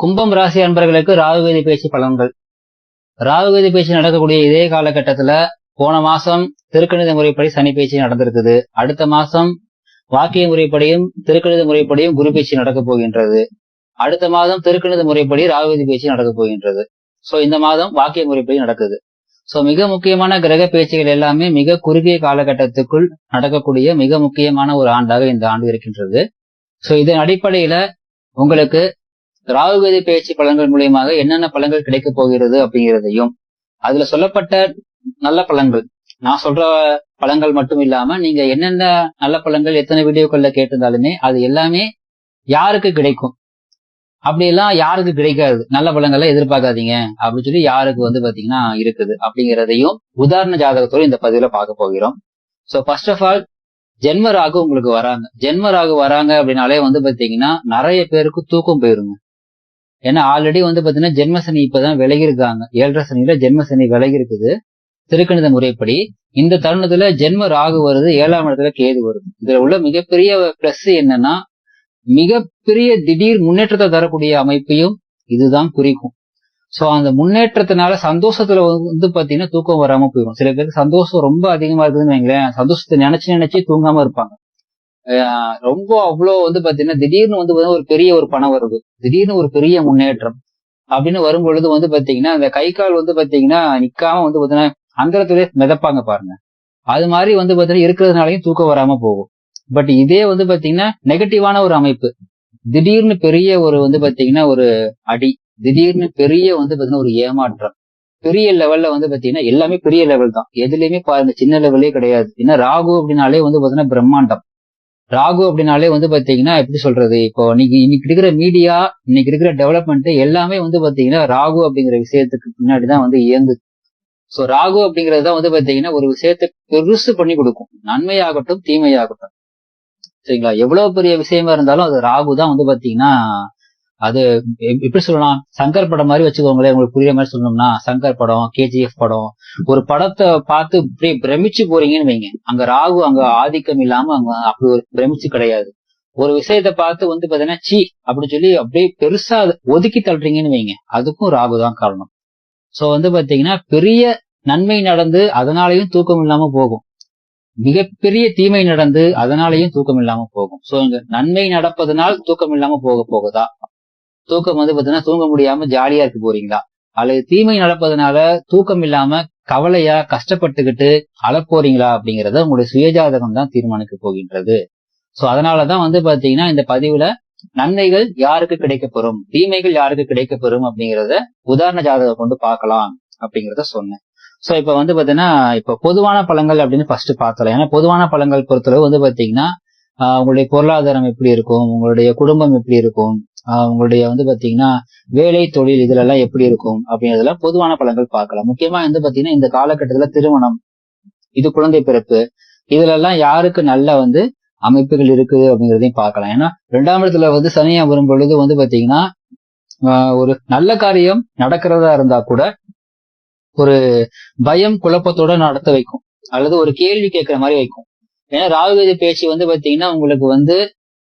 கும்பம் ராசி அன்பர்களுக்கு ராகுகதி பேச்சு பலன்கள். ராகுகதி பேச்சு நடக்கக்கூடிய இதே காலகட்டத்துல போன மாசம் திருக்கணித முறைப்படி சனி பேச்சு நடந்திருக்குது. அடுத்த மாசம் வாக்கிய முறைப்படியும் திருக்கணித முறைப்படியும் குரு பேச்சு நடக்க போகின்றது. அடுத்த மாதம் திருக்கணித முறைப்படி ராகுகதி பேச்சு நடக்க போகின்றது. சோ இந்த மாதம் வாக்கிய முறைப்படி நடக்குது. சோ மிக முக்கியமான கிரக பேச்சுகள் எல்லாமே மிக குறுகிய காலகட்டத்துக்குள் நடக்கக்கூடிய மிக முக்கியமான ஒரு ஆண்டாக இந்த ஆண்டு இருக்கின்றது. சோ இதன் அடிப்படையில உங்களுக்கு ராகுகதி பேச்சு பலன்கள் மூலியமாக என்னென்ன பலன்கள் கிடைக்க போகிறது அப்படிங்கிறதையும் அதுல சொல்லப்பட்ட நல்ல பலன்கள் நான் சொல்ற பழங்கள் மட்டும் இல்லாம நீங்க என்னென்ன நல்ல பழங்கள் எத்தனை வீடியோக்கள்ல கேட்டிருந்தாலுமே அது எல்லாமே யாருக்கு கிடைக்கும்? அப்படியெல்லாம் யாருக்கு கிடைக்காது? நல்ல பழங்களை எதிர்பார்க்காதீங்க. அப்படின்னு சொல்லி யாருக்கு வந்து பாத்தீங்கன்னா இருக்குது அப்படிங்கிறதையும் உதாரண ஜாதகத்தோட இந்த பதிவுல பார்க்க போகிறோம். சோ ஃபர்ஸ்ட் ஆஃப் ஆல் ஜென்ம ராகு உங்களுக்கு வராங்க. ஜென்ம ராகு வராங்க அப்படின்னாலே வந்து பாத்தீங்கன்னா நிறைய பேருக்கு தூக்கம் போயிருங்க. ஏன்னா ஆல்ரெடி வந்து பாத்தீங்கன்னா ஜென்மசனி இப்பதான் விலகி இருக்காங்க ஏழரை சனியில ஜென்மசனி விலகி இருக்குது திருக்கணித முறைப்படி இந்த தருணத்துல ஜென்ம ராகு வருது ஏழாம் இடத்துல கேது வருது. இதுல உள்ள மிகப்பெரிய பிளஸ் என்னன்னா மிகப்பெரிய திடீர் முன்னேற்றத்தை தரக்கூடிய அமைப்பையும் இதுதான் குறிக்கும். சோ அந்த முன்னேற்றத்தினால சந்தோஷத்துல வந்து பாத்தீங்கன்னா தூக்கம் வராம போயிடும். சில பேருக்கு சந்தோஷம் ரொம்ப அதிகமா இருக்குதுன்னு வைங்களேன் சந்தோஷத்தை நினைச்சு நினைச்சு தூங்காம இருப்பாங்க. ரொம்ப அவ்வளோ வந்து பாத்தீங்கன்னா திடீர்னு வந்து பாத்தீங்கன்னா ஒரு பெரிய ஒரு பணம் வருது திடீர்னு ஒரு பெரிய முன்னேற்றம் அப்படின்னு வரும் பொழுது வந்து பாத்தீங்கன்னா அந்த கை கால் வந்து பாத்தீங்கன்னா நிக்காம வந்து பாத்தீங்கன்னா அந்தரத்திலே மிதப்பாங்க பாருங்க அது மாதிரி வந்து பாத்தீங்கன்னா இருக்கிறதுனாலயும் தூக்கம் வராம போகும் பட் இதே வந்து பாத்தீங்கன்னா நெகட்டிவான ஒரு அமைப்பு திடீர்னு பெரிய ஒரு வந்து பாத்தீங்கன்னா ஒரு அடி திடீர்னு பெரிய வந்து பாத்தீங்கன்னா ஒரு ஏமாற்றம் பெரிய லெவல்ல வந்து பாத்தீங்கன்னா எல்லாமே பெரிய லெவல் தான் எதுலயுமே பாருங்க சின்ன லெவலே கிடையாது ஏன்னா ராகு அப்படின்னாலே வந்து பாத்தீங்கன்னா பிரம்மாண்டம் ராகு அப்படின்னாலே வந்து பாத்தீங்கன்னா எப்படி சொல்றது? இப்போ இன்னைக்கு இன்னைக்கு இருக்கிற மீடியா இன்னைக்கு இருக்கிற டெவலப்மெண்ட் எல்லாமே வந்து பாத்தீங்கன்னா ராகு அப்படிங்கிற விஷயத்துக்கு பின்னாடிதான் வந்து இயங்குது. சோ ராகு அப்படிங்கிறது தான் வந்து பாத்தீங்கன்னா ஒரு விஷயத்தை பெருசு பண்ணி கொடுக்கும். நன்மையாகட்டும் தீமையாகட்டும். சரிங்களா? எவ்வளவு பெரிய விஷயமா இருந்தாலும் அது ராகு தான் வந்து பாத்தீங்கன்னா அது எப்படி சொல்லலாம்? சங்கர் படம் மாதிரி வச்சுக்கோங்களேன். உங்களுக்கு புரியுற மாதிரி சொல்லணும்னா சங்கர் படம் கேஜிஎஃப் படம் ஒரு படத்தை பார்த்து அப்படியே பிரமிச்சு போறீங்கன்னு வைங்க. அங்க ராகு அங்க ஆதிக்கம் இல்லாம அங்க அப்படி ஒரு பிரமிச்சு கிடையாது. ஒரு விஷயத்தை பார்த்து வந்து பாத்தீங்கன்னா சீ அப்படின்னு சொல்லி அப்படியே பெருசா அதை ஒதுக்கி தள்ளுறீங்கன்னு வைங்க. அதுக்கும் ராகு தான் காரணம். சோ வந்து பாத்தீங்கன்னா பெரிய நன்மை நடந்து அதனாலயும் தூக்கம் இல்லாம போகும். மிகப்பெரிய தீமை நடந்து அதனாலயும் தூக்கம் இல்லாம போகும். சோ இங்க நன்மை நடப்பதனால் தூக்கம் இல்லாம போக போகுதா? தூக்கம் வந்து பாத்தீங்கன்னா தூங்க முடியாம ஜாலியா இருக்க போறீங்களா? அல்லது தீமை நடப்பதனால தூக்கம் இல்லாம கவலையா கஷ்டப்பட்டுக்கிட்டு அழப்போறீங்களா அப்படிங்கறத உங்களுடைய சுயஜாதகம் தான் தீர்மானிக்க போகின்றது. சோ அதனாலதான் வந்து பாத்தீங்கன்னா இந்த பதிவுல நன்மைகள் யாருக்கு கிடைக்கப்பெறும்? தீமைகள் யாருக்கு கிடைக்கப்பெறும் அப்படிங்கறத உதாரண ஜாதகம் கொண்டு பார்க்கலாம் அப்படிங்கறத சொன்னேன். சோ இப்ப வந்து பாத்தீங்கன்னா இப்ப பொதுவான பழங்கள் அப்படின்னு ஃபர்ஸ்ட் பார்த்தலாம் ஏன்னா பொதுவான பழங்கள் பொறுத்தளவு வந்து பாத்தீங்கன்னா ஆஹ் உங்களுடைய பொருளாதாரம் எப்படி இருக்கும்? உங்களுடைய குடும்பம் எப்படி இருக்கும்? உங்களுடைய வந்து பாத்தீங்கன்னா வேலை தொழில் இதுல எல்லாம் எப்படி இருக்கும்? அப்படிங்கிறதுல பொதுவான பலன்கள் பார்க்கலாம். முக்கியமா வந்து பாத்தீங்கன்னா இந்த காலகட்டத்துல திருமணம் இது குழந்தை பிறப்பு இதுல எல்லாம் யாருக்கு நல்ல வந்து அமைப்புகள் இருக்குது அப்படிங்கிறதையும் பார்க்கலாம். ஏன்னா ரெண்டாம் இடத்துல வந்து சனியா வரும் பொழுது வந்து பாத்தீங்கன்னா ஆஹ் ஒரு நல்ல காரியம் நடக்கிறதா இருந்தா கூட ஒரு பயம் குழப்பத்தோட நடத்த வைக்கும். அல்லது ஒரு கேள்வி கேட்கிற மாதிரி வைக்கும். ஏன்னா ராகுகதி பேச்சு வந்து பாத்தீங்கன்னா உங்களுக்கு வந்து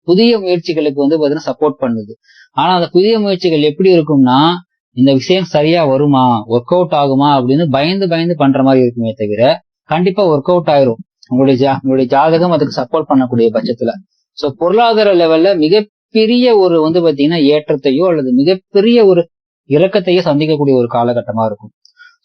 புதிய முயற்சிகளுக்கு வந்து பாத்தீங்கன்னா சப்போர்ட் பண்ணுது. ஆனா அந்த புதிய முயற்சிகள் எப்படி இருக்கும்னா இந்த விஷயம் சரியா வருமா ஒர்க் அவுட் ஆகுமா அப்படின்னு பயந்து பயந்து பண்ற மாதிரி இருக்குமே தவிர கண்டிப்பா ஒர்க் அவுட் ஆயிரும். உங்களுடைய ஜா உங்களுடைய ஜாதகம் அதுக்கு சப்போர்ட் பண்ணக்கூடிய பட்சத்துல. சோ பொருளாதார லெவல்ல மிகப்பெரிய ஒரு வந்து பாத்தீங்கன்னா ஏற்றத்தையோ அல்லது மிகப்பெரிய ஒரு இலக்கத்தையோ சந்திக்கக்கூடிய ஒரு காலகட்டமா இருக்கும்.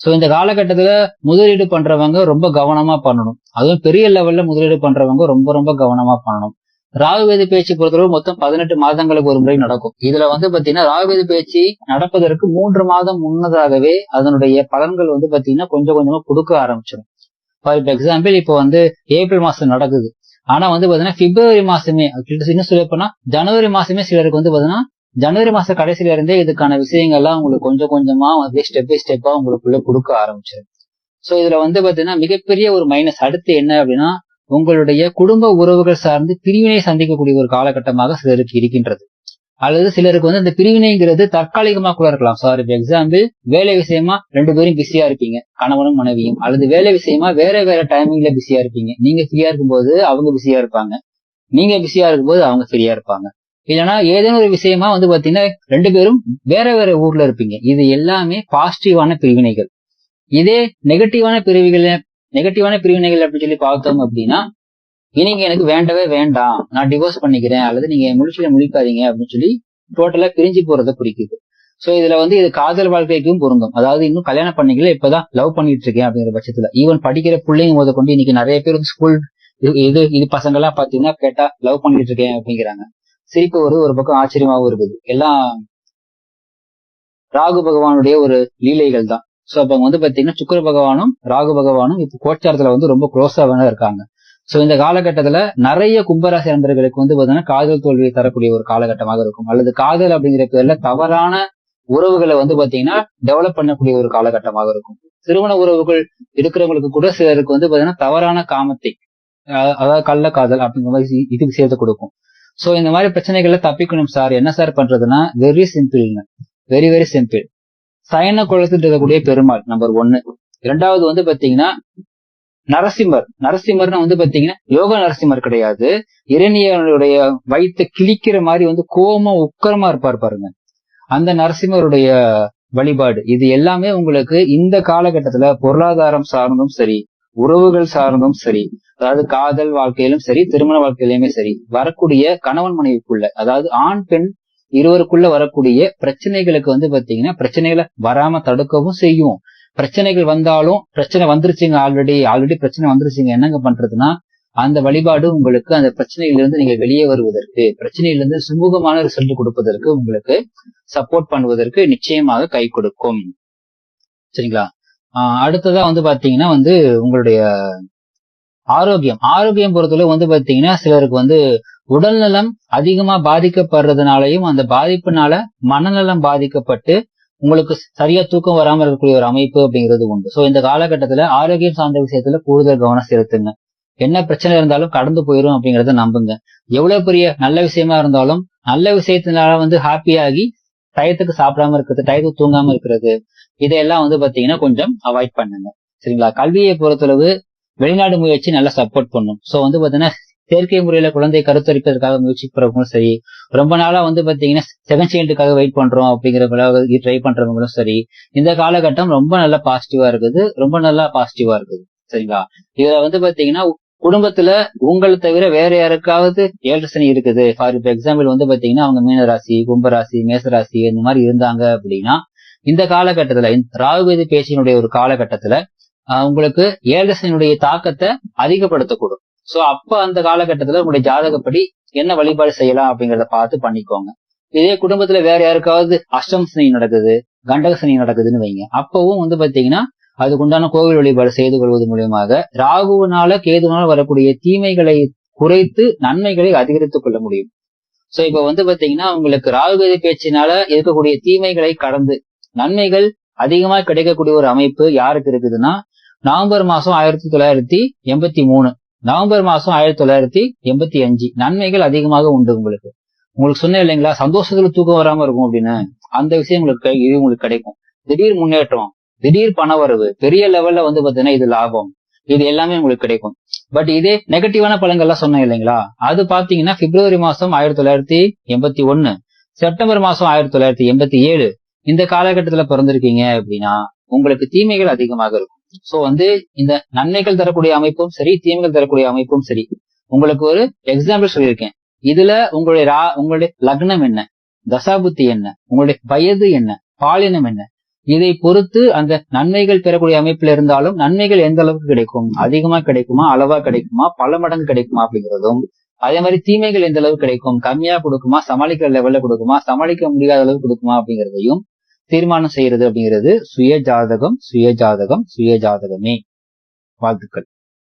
சோ இந்த காலகட்டத்துல முதலீடு பண்றவங்க ரொம்ப கவனமா பண்ணணும். அதுவும் பெரிய லெவல்ல முதலீடு பண்றவங்க ரொம்ப ரொம்ப கவனமா பண்ணணும். ராகுவேதி பேச்சு பொறுத்தளவு மொத்தம் பதினெட்டு மாதங்களுக்கு ஒரு முறை நடக்கும். இதுல வந்து பாத்தீங்கன்னா ராகுவேதி பேச்சு நடப்பதற்கு மூன்று மாதம் முன்னதாகவே அதனுடைய பலன்கள் வந்து பாத்தீங்கன்னா கொஞ்சம் கொஞ்சமா கொடுக்க ஆரம்பிச்சிடும். ஃபார் எக்ஸாம்பிள் இப்போ வந்து ஏப்ரல் மாசம் நடக்குது. ஆனா வந்து பாத்தீங்கன்னா பிப்ரவரி மாசமே என்ன இன்னும் சொல்ல போனா ஜனவரி மாசமே சிலருக்கு வந்து பாத்தீங்கன்னா ஜனவரி மாச கடைசியில இருந்தே இதுக்கான விஷயங்கள்லாம் உங்களுக்கு கொஞ்சம் கொஞ்சமா அப்படியே ஸ்டெப் பை ஸ்டெப்பா உங்களுக்குள்ள கொடுக்க ஆரம்பிச்சிடும். சோ இதுல வந்து பாத்தீங்கன்னா மிகப்பெரிய ஒரு மைனஸ் அடுத்து என்ன அப்படின்னா உங்களுடைய குடும்ப உறவுகள் சார்ந்து பிரிவினை சந்திக்கக்கூடிய ஒரு காலகட்டமாக சிலருக்கு இருக்கின்றது. அல்லது சிலருக்கு வந்து இந்த பிரிவினைங்கிறது தற்காலிகமா கூட இருக்கலாம். சார் இப்போ எக்ஸாம்பிள் வேலை விஷயமா ரெண்டு பேரும் பிஸியா இருப்பீங்க. கணவனும் மனைவியும். அல்லது வேலை விஷயமா வேற வேற டைமிங்ல பிஸியா இருப்பீங்க. நீங்க ஃப்ரீயா இருக்கும்போது அவங்க பிஸியா இருப்பாங்க. நீங்க பிஸியா இருக்கும்போது அவங்க ஃப்ரீயா இருப்பாங்க. இல்லைன்னா ஏதேனும் ஒரு விஷயமா வந்து பாத்தீங்கன்னா ரெண்டு பேரும் வேற வேற ஊர்ல இருப்பீங்க. இது எல்லாமே பாசிட்டிவான பிரிவினைகள். இதே நெகட்டிவான பிரிவுகள் நெகட்டிவான பிரிவினைகள் அப்படின்னு சொல்லி பார்த்தோம் அப்படின்னா நீங்க எனக்கு வேண்டவே வேண்டாம். நான் டிவோர்ஸ் பண்ணிக்கிறேன். அல்லது நீங்க முடிச்சுல முடிக்காதீங்க அப்படின்னு சொல்லி டோட்டலா பிரிஞ்சு போறதை குறிக்குது. சோ இதுல வந்து இது காதல் வாழ்க்கைக்கும் பொருந்தும். அதாவது இன்னும் கல்யாணம் பண்ணிக்கல இப்பதான் லவ் பண்ணிட்டு இருக்கேன் அப்படிங்கிற பட்சத்துல. ஈவன் படிக்கிற பிள்ளைங்க முத கொண்டு இன்னைக்கு நிறைய பேர் வந்து ஸ்கூல் இது இது பசங்க எல்லாம் பாத்தீங்கன்னா கேட்டா லவ் பண்ணிட்டு இருக்கேன் அப்படிங்கிறாங்க. சிரிப்பு வருது ஒரு பக்கம் ஆச்சரியமாவும் இருக்குது. எல்லாம் ராகு பகவானுடைய ஒரு லீலைகள் தான் சோ அப்ப வந்து பாத்தீங்கன்னா சுக்கர பகவானும் ராகு பகவானும் இப்ப கோச்சாரத்துல வந்து ரொம்ப க்ளோஸா வேணா இருக்காங்க. சோ இந்த காலகட்டத்துல நிறைய கும்பராசி நண்பர்களுக்கு வந்து பாத்தீங்கன்னா காதல் தோல்வியை தரக்கூடிய ஒரு காலகட்டமாக இருக்கும். அல்லது காதல் அப்படிங்கிற பேர்ல தவறான உறவுகளை வந்து பாத்தீங்கன்னா டெவலப் பண்ணக்கூடிய ஒரு காலகட்டமாக இருக்கும். திருமண உறவுகள் இருக்கிறவங்களுக்கு கூட சிலருக்கு வந்து பாத்தீங்கன்னா தவறான காமத்தை அதாவது கள்ள காதல் அப்படிங்கிற மாதிரி இதுக்கு சேர்த்து கொடுக்கும். சோ இந்த மாதிரி பிரச்சனைகள்ல தப்பிக்கணும் சார். என்ன சார் பண்றதுன்னா வெரி சிம்பிள்ங்க வெரி வெரி சிம்பிள் சயன குளத்துட்டு இருக்கக்கூடிய பெருமாள் நம்பர் ஒன்னு இரண்டாவது வந்து பாத்தீங்கன்னா நரசிம்மர். நரசிம்மர்னு வந்து பாத்தீங்கன்னா யோக நரசிம்மர் கிடையாது. இரணியனுடைய வயிற்று கிழிக்கிற மாதிரி வந்து கோமா உக்கரமா இருப்பார் பாருங்க. அந்த நரசிம்மருடைய வழிபாடு. இது எல்லாமே உங்களுக்கு இந்த காலகட்டத்துல பொருளாதாரம் சார்ந்தும் சரி உறவுகள் சார்ந்தும் சரி அதாவது காதல் வாழ்க்கையிலும் சரி திருமண வாழ்க்கையிலுமே சரி வரக்கூடிய கணவன் மனைவிக்குள்ள அதாவது ஆண் பெண் இருவருக்குள்ள வரக்கூடிய பிரச்சனைகளுக்கு வந்து பாத்தீங்கன்னா பிரச்சனைகளை வராம தடுக்கவும் செய்யும். பிரச்சனைகள் வந்தாலும் பிரச்சனை வந்துருச்சுங்க ஆல்ரெடி ஆல்ரெடி பிரச்சனை வந்துருச்சுங்க. என்னங்க பண்றதுன்னா அந்த வழிபாடு உங்களுக்கு அந்த பிரச்சனையிலிருந்து நீங்க வெளியே வருவதற்கு பிரச்சனையிலிருந்து சுமூகமான ரிசல்ட் கொடுப்பதற்கு உங்களுக்கு சப்போர்ட் பண்ணுவதற்கு நிச்சயமாக கை கொடுக்கும். சரிங்களா? அடுத்ததா வந்து பாத்தீங்கன்னா வந்து உங்களுடைய ஆரோக்கியம். ஆரோக்கியம் பொறுத்தவரை வந்து பாத்தீங்கன்னா சிலருக்கு வந்து உடல்நலம் அதிகமா பாதிக்கப்படுறதுனாலையும் அந்த பாதிப்புனால மனநலம் பாதிக்கப்பட்டு உங்களுக்கு சரியா தூக்கம் வராம இருக்கக்கூடிய ஒரு அமைப்பு அப்படிங்கிறது உண்டு. சோ இந்த காலகட்டத்துல ஆரோக்கியம் சார்ந்த விஷயத்துல கூடுதல் கவனம் செலுத்துங்க. என்ன பிரச்சனை இருந்தாலும் கடந்து போயிடும் அப்படிங்கறத நம்புங்க. எவ்வளவு பெரிய நல்ல விஷயமா இருந்தாலும் நல்ல விஷயத்தினால வந்து ஹாப்பியாகி டயத்துக்கு சாப்பிடாம இருக்கிறது டயத்துக்கு தூங்காம இருக்கிறது இதையெல்லாம் வந்து பாத்தீங்கன்னா கொஞ்சம் அவாய்ட் பண்ணுங்க. சரிங்களா? கல்வியை பொறுத்தளவு வெளிநாடு முயற்சி நல்லா சப்போர்ட் பண்ணும். சோ வந்து பாத்தீங்கன்னா செயற்கை முறையில குழந்தை கருத்தரிப்பதற்காக முயற்சி பண்ணுறவங்களும் சரி ரொம்ப நாளா வந்து பாத்தீங்கன்னா செகண்ட் சைல்டுக்காக வெயிட் பண்றோம் அப்படிங்கிறவங்கள ட்ரை பண்றவங்களும் சரி இந்த காலகட்டம் ரொம்ப நல்லா பாசிட்டிவா இருக்குது ரொம்ப நல்லா பாசிட்டிவா இருக்குது. சரிங்களா? இதுல வந்து பாத்தீங்கன்னா குடும்பத்துல உங்களை தவிர வேற யாருக்காவது ஏழரசனி இருக்குது. ஃபார் இப்போ எக்ஸாம்பிள் வந்து பாத்தீங்கன்னா அவங்க மீனராசி கும்பராசி மேசராசி இந்த மாதிரி இருந்தாங்க அப்படின்னா இந்த காலகட்டத்துல ராகுவேதி பேச்சினுடைய ஒரு காலகட்டத்துல உங்களுக்கு ஏழரசனுடைய தாக்கத்தை அதிகப்படுத்தக்கூடும். சோ அப்ப அந்த காலகட்டத்துல உங்களுடைய ஜாதகப்படி என்ன வழிபாடு செய்யலாம் அப்படிங்கறத பார்த்து பண்ணிக்கோங்க. இதே குடும்பத்துல வேற யாருக்காவது அஷ்டம் சனி நடக்குது கண்டக சனி நடக்குதுன்னு வைங்க. அப்பவும் வந்து பாத்தீங்கன்னா அதுக்குண்டான கோவில் வழிபாடு செய்து கொள்வது மூலியமாக ராகுவினால கேதுனால வரக்கூடிய தீமைகளை குறைத்து நன்மைகளை அதிகரித்துக் கொள்ள முடியும். சோ இப்ப வந்து பாத்தீங்கன்னா உங்களுக்கு ராகுகதி பேச்சினால இருக்கக்கூடிய தீமைகளை கடந்து நன்மைகள் அதிகமா கிடைக்கக்கூடிய ஒரு அமைப்பு யாருக்கு இருக்குதுன்னா நவம்பர் மாசம் ஆயிரத்தி தொள்ளாயிரத்தி எண்பத்தி மூணு. நவம்பர் மாசம் ஆயிரத்தி தொள்ளாயிரத்தி எண்பத்தி அஞ்சு. நன்மைகள் அதிகமாக உண்டு உங்களுக்கு. உங்களுக்கு சொன்னேன் இல்லைங்களா? சந்தோஷத்துல தூக்கம் வராம இருக்கும் அப்படின்னு. அந்த விஷயம் உங்களுக்கு இது உங்களுக்கு கிடைக்கும். திடீர் முன்னேற்றம் திடீர் பணவரவு பெரிய லெவல்ல வந்து பாத்தீங்கன்னா இது லாபம். இது எல்லாமே உங்களுக்கு கிடைக்கும். பட் இதே நெகட்டிவான பழங்கள்லாம் சொன்னேன் இல்லைங்களா? அது பாத்தீங்கன்னா பிப்ரவரி மாசம் ஆயிரத்தி தொள்ளாயிரத்தி எண்பத்தி ஒன்னு செப்டம்பர் மாசம் ஆயிரத்தி தொள்ளாயிரத்தி எண்பத்தி ஏழு. இந்த காலகட்டத்துல பிறந்திருக்கீங்க அப்படின்னா உங்களுக்கு தீமைகள் அதிகமாக இருக்கும். சோ வந்து இந்த நன்மைகள் தரக்கூடிய அமைப்பும் சரி தீமைகள் தரக்கூடிய அமைப்பும் சரி உங்களுக்கு ஒரு எக்ஸாம்பிள் சொல்லியிருக்கேன். இதுல உங்களுடைய ரா உங்களுடைய லக்னம் என்ன? தசாபுத்தி என்ன? உங்களுடைய வயது என்ன? பாலினம் என்ன? இதை பொறுத்து அந்த நன்மைகள் பெறக்கூடிய அமைப்புல இருந்தாலும் நன்மைகள் எந்த அளவுக்கு கிடைக்கும்? அதிகமா கிடைக்குமா? அளவா கிடைக்குமா? பல மடங்கு கிடைக்குமா அப்படிங்கிறதும் அதே மாதிரி தீமைகள் எந்த அளவுக்கு கிடைக்கும்? கம்மியா கொடுக்குமா? சமாளிக்கிற லெவல்ல கொடுக்குமா? சமாளிக்க முடியாத அளவுக்கு கொடுக்குமா அப்படிங்கிறதையும் தீர்மானம் செய்யறது அப்படிங்கிறது சுய ஜாதகம் சுய ஜாதகம் சுய ஜாதகமே வாழ்த்துக்கள்.